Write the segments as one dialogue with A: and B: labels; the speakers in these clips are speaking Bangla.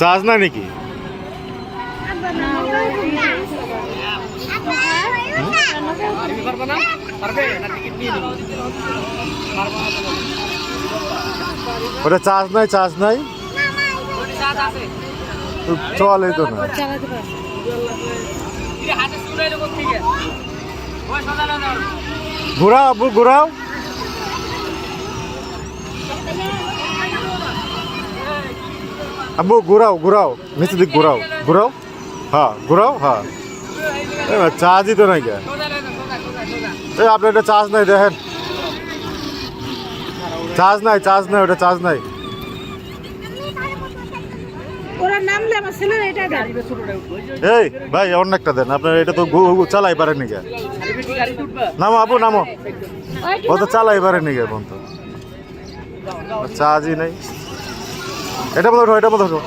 A: চার্জ নাই নাকি? ওটা চার্জ নাই চার্জ নাই? চলে তো না। ঘোরাও ঘোরাও। আব্বু ঘোরাও ঘোরাও। নিচে দিক ঘোরাও। ঘোরাও? হ্যাঁ ঘোরাও? হ্যাঁ। চার্জই তো নাই এই আপনার এটা চার্জ নাই দেখেন। চার্জ নাই চার্জ নাই ওটা চার্জ নাই। এই ভাই অন্য একটা দেন। আপনার এটা তো চালাই পারেননি কে নামো আপু নামো। ও তো চালাই পারেননি কে বন্ধু চার্জই নাই। এটা ওঠো, এটা ওঠো।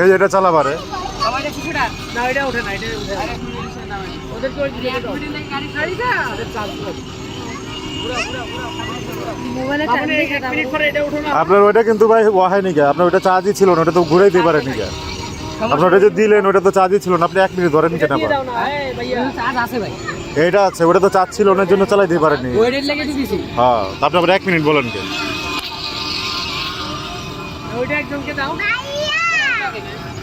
A: এই যে এটা চালা পারে
B: মোবাইলে টান দিয়ে দাও।
A: আপনার ওইটা কিন্তু ভাই ওয়াহাই কে আপনার ওইটা চার্জই ছিল না ওটা তো ঘুরেই দিতে পারেনি কে আপনার ওটা যে দিলেন ওটা তো চার্জই ছিল না আপনি এক মিনিট ধরেন কেন আবার এইটা আছে ওটা তো চাচ্ছিল ছিল ওনার জন্য চালাই দিতে পারেনি হ্যাঁ আপনি আবার এক মিনিট বলেন কে?